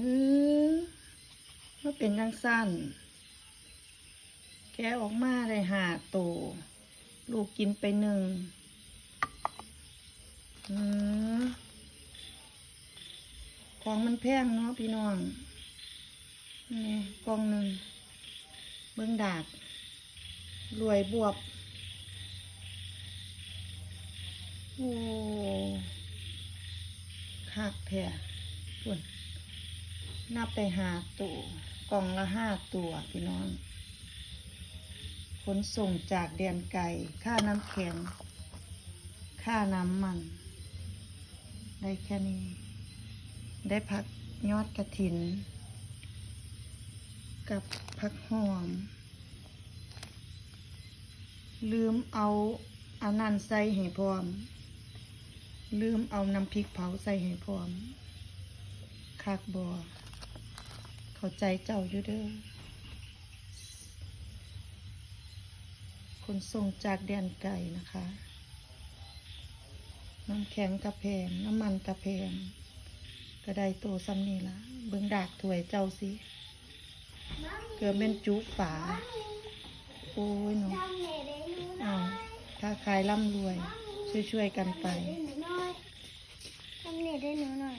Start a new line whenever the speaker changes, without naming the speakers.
ฮือมาเป็นจังสั้น แกออกมาได้หาโตวลูกกินไปหนึ่งอของมันแพงเนาะพี่น้อง นี่กองหนึ่ง เบิ้องดาดรวยบวบ โอ้คักแท้ปุ่น นับไปหาตัวกล่องละห้าตัวพี่น้อง ขนส่งจากเดียนไก่ ค่าน้ำแข็ง ค่าน้ำมัน ได้แค่นี้ ได้ผักยอดกระถิน กับผักหอม ลืมเอาอันนั้นใส่ให้พร้อม ลืมเอาน้ำพริกเผาใส่ให้พร้อมคากบอ เข้าใจเจ้าอยู่เด้อคนส่งจากแดนไก่นะคะ น้ำแข็งกระแพงน้ำมันกระแพงก็ได้ตัวซ้ำนี่ละเบิ่งดากถวยเจ้าสิเกือบเป็นจุฝาโอ้ยหนูอ้าวถ้าขายร่ำรวย ช่วยๆกันไป
ทำเน็ตให้หนูหน่อย